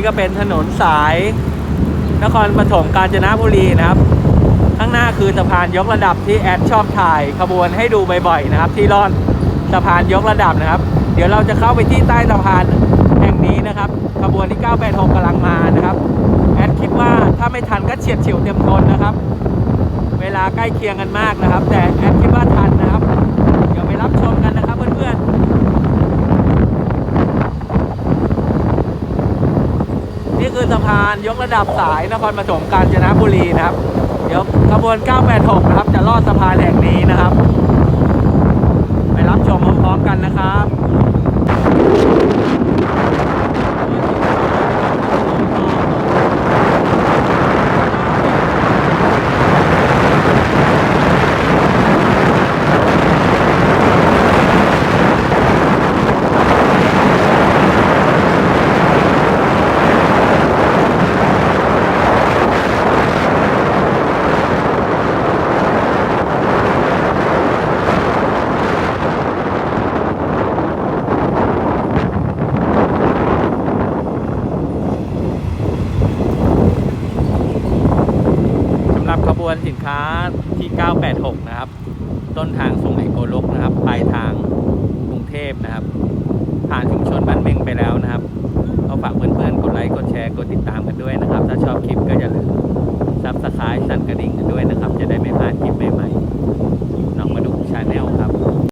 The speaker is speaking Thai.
นี่ก็เป็นถนนสาย นครปฐมกาญจนบุรีนะครับ ข้างหน้าคือสะพานยกระดับที่แอดชอบถ่ายขบวนให้ดูบ่อยๆนะครับ ที่ร่อดสะพานยกระดับนะครับ เดี๋ยวเราจะเข้าไปที่ใต้สะพานแห่งนี้นะครับขบวนที่ 986กำลังมานะครับแอดคิดว่าถ้าไม่ทันก็เฉียดฉิวเต็มทนนะครับ เวลาใกล้เคียงกันมากนะครับ แต่แอดคิดว่าทันนะครับ เดี๋ยวไปรับชมกันนะครับเพื่อนๆ นี่คือสะพานยกระดับสายนครปฐมกาญจนบุรีนะครับ เดี๋ยวขบวน 986 นะครับ จะลอดสะพานแห่งนี้นะครับ บวนสินค้าที่ 986 นะครับ ต้นทางสุไหงโกลกนะครับ ปลายทางกรุงเทพนะครับ ผ่านชุมชนบ้านเมงไปแล้วนะครับก็ฝากเพื่อนๆ กดไลค์ กดแชร์ กดติดตามกันด้วยนะครับ ถ้าชอบคลิปก็อย่าลืมซับสไครต์สั่นกระดิ่งกันด้วยนะครับ